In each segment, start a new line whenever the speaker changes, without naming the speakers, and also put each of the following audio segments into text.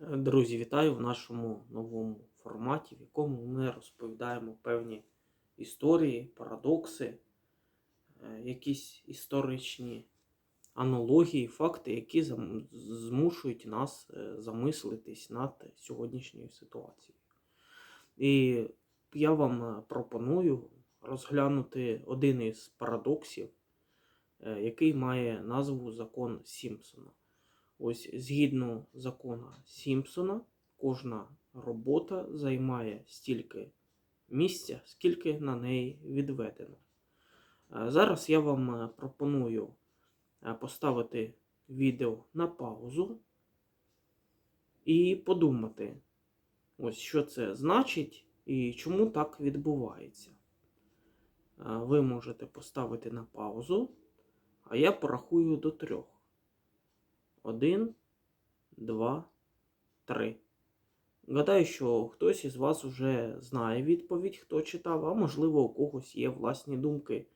Друзі, вітаю в нашому новому форматі, в якому ми розповідаємо певні історії, парадокси, е, якісь історичні аналогії, факти, які змушують нас е, замислитись над сьогоднішньою ситуацією. І я вам е, пропоную розглянути один із парадоксів, який має назву закон Сімпсона. Ось згідно закона Сімпсона, кожна робота займає стільки місця, скільки на неї відведено. Е, Зараз я вам е, пропоную е, поставити відео на паузу і подумати, ось що це значить і чому так відбувається. Ви можете поставити на паузу, а я порахую до трьох. Один, два, три. Гадаю, що хтось із вас уже знає відповідь, хто читав, а можливо, у когось є власні думки,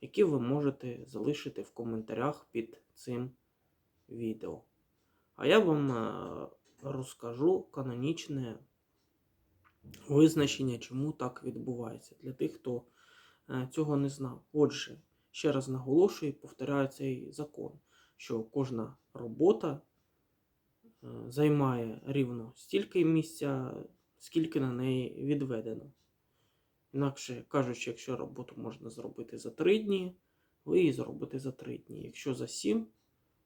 які ви можете залишити в коментарях під цим відео. А я вам е, розкажу канонічне визначення, чому так відбувається, для тих, хто е, цього не знав. Отже, ще раз наголошую повторяю цей закон що кожна робота е, займає рівно стільки місця, скільки на неї відведено. Інакше кажучи, якщо роботу можна зробити за 3 дні, ви її зробите за 3 дні. Якщо за 7,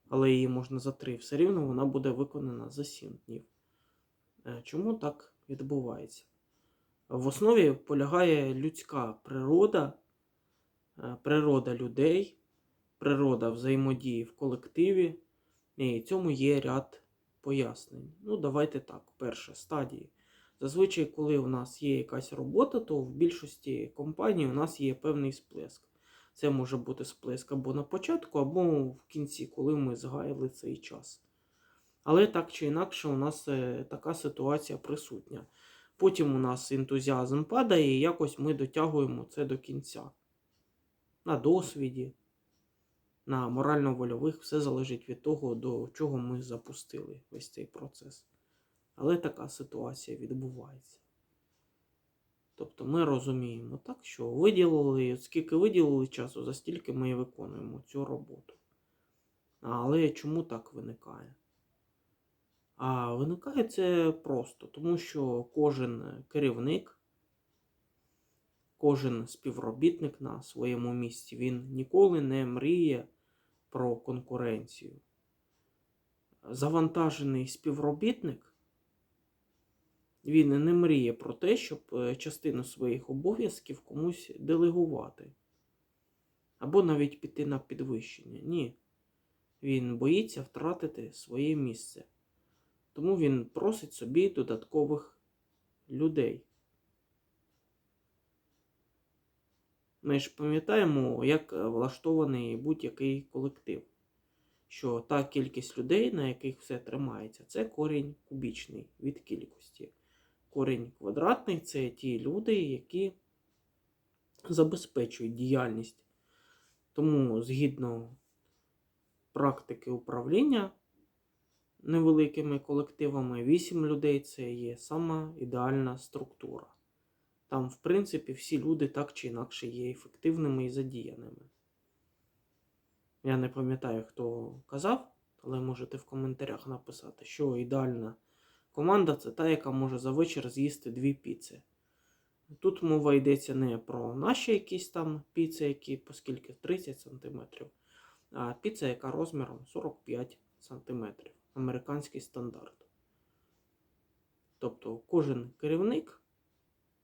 але її можна за 3, все рівно вона буде виконана за 7 днів. Е, Чому так відбувається? В основі полягає людська природа, е, природа людей природа взаємодії в колективі, і цьому є ряд пояснень. Ну, давайте так, перша стадія. Зазвичай, коли у нас є якась робота, то в більшості компаній у нас є певний сплеск. Це може бути сплеск або на початку, або в кінці, коли ми згаяли цей час. Але так чи інакше, у нас е, така ситуація присутня. Потім у нас ентузіазм падає, і якось ми дотягуємо це до кінця. На досвіді, на морально-вольових все залежить від того, до чого ми запустили весь цей процес. Але така ситуація відбувається. Тобто ми розуміємо так, що виділили, скільки виділили часу, за стільки ми і виконуємо цю роботу. Але чому так виникає? А виникає це просто, тому що кожен керівник, кожен співробітник на своєму місці, він ніколи не мріє про конкуренцію. Завантажений співробітник, він не мріє про те, щоб е, частину своїх обов'язків комусь делегувати. Або навіть піти на підвищення. Ні. Він боїться втратити своє місце. Тому він просить собі додаткових людей. Ми ж пам'ятаємо, як е, влаштований будь-який колектив, що та кількість людей, на яких все тримається, це корінь кубічний від кількості. Корінь квадратний це ті люди, які забезпечують діяльність. Тому, згідно практики управління невеликими колективами, 8 людей це є сама ідеальна структура. Там, в принципі, всі люди так чи інакше є ефективними і задіяними. Я не пам'ятаю, хто казав, але можете в коментарях написати, що ідеальна команда це та, яка може за вечір з'їсти дві піци. Тут мова йдеться не про наші якісь там піци, які по скільки 30 см, а піца, яка розміром 45 см. Американський стандарт. Тобто кожен керівник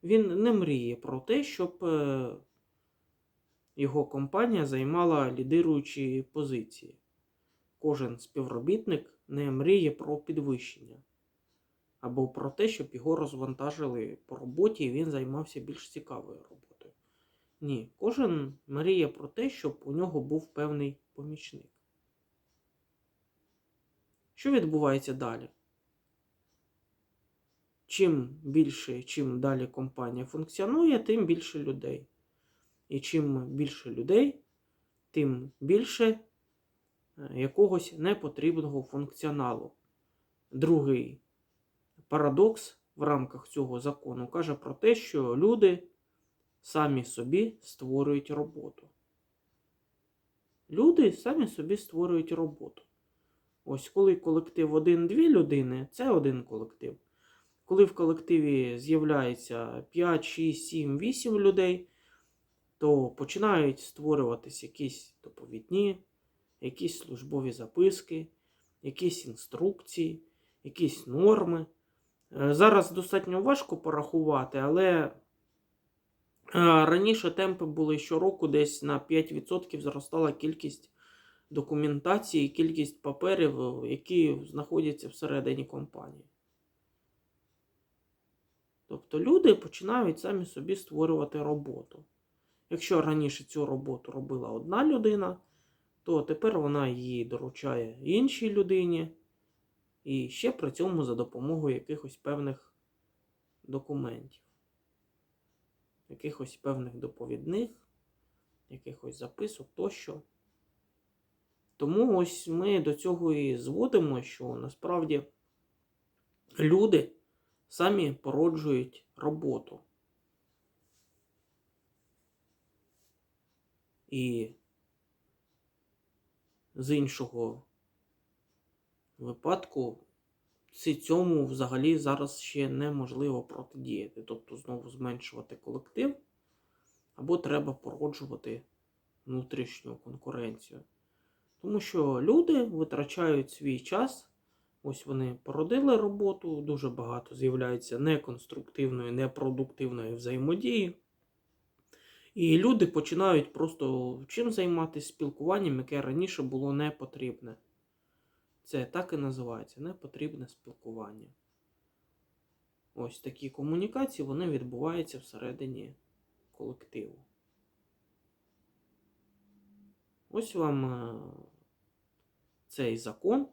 він не мріє про те, щоб е, його компанія займала лідируючі позиції. Кожен співробітник не мріє про підвищення. Або про те, щоб його розвантажили по роботі і він займався більш цікавою роботою. Ні, кожен мріє про те, щоб у нього був певний помічник. Що відбувається далі? Чим більше, чим далі компанія функціонує, тим більше людей. І чим більше людей, тим більше е, якогось непотрібного функціоналу. Другий парадокс в рамках цього закону каже про те, що люди самі собі створюють роботу. Люди самі собі створюють роботу. Ось коли колектив один-дві людини, це один колектив. Коли в колективі з'являється 5, 6, 7, 8 людей, то починають створюватись якісь доповідні, якісь службові записки, якісь інструкції, якісь норми. Е, Зараз достатньо важко порахувати, але е, раніше темпи були щороку десь на 5% зростала кількість документації, кількість паперів, які знаходяться всередині компанії. Тобто люди починають самі собі створювати роботу. Якщо раніше цю роботу робила одна людина, то тепер вона її доручає іншій людині, і ще при цьому за допомогою якихось певних документів, якихось певних доповідних, якихось записок тощо. Тому ось ми до цього і зводимо, що насправді люди самі породжують роботу. І з іншого випадку цьому взагалі зараз ще неможливо протидіяти. Тобто знову зменшувати колектив, або треба породжувати внутрішню конкуренцію. Тому що люди витрачають свій час, ось вони породили роботу, дуже багато з'являється неконструктивної, непродуктивної взаємодії. І люди починають просто чим займатися спілкуванням, яке раніше було не потрібне. Це так і називається непотрібне спілкування. Ось такі комунікації вони відбуваються всередині колективу. Ось вам е, цей закон,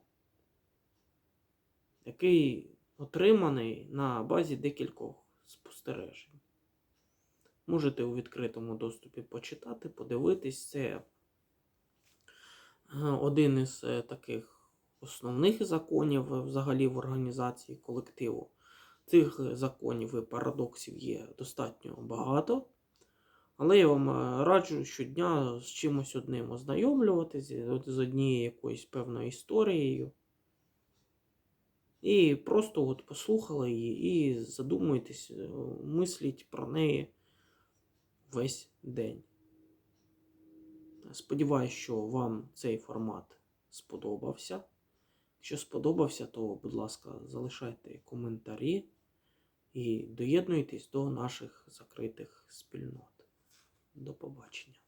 який отриманий на базі декількох спостережень. Можете у відкритому доступі почитати, подивитись. Це е, один із е, таких основних законів е, взагалі в організації колективу. Цих законів і парадоксів є достатньо багато. Але я вам раджу щодня з чимось одним ознайомлюватись, от з однією якоюсь певною історією. І просто от послухали її і задумуйтесь, е, мисліть про неї весь день. Сподіваюсь, що вам цей формат сподобався. Якщо сподобався, то, будь ласка, залишайте коментарі і доєднуйтесь до наших закритих спільнот. До побачення.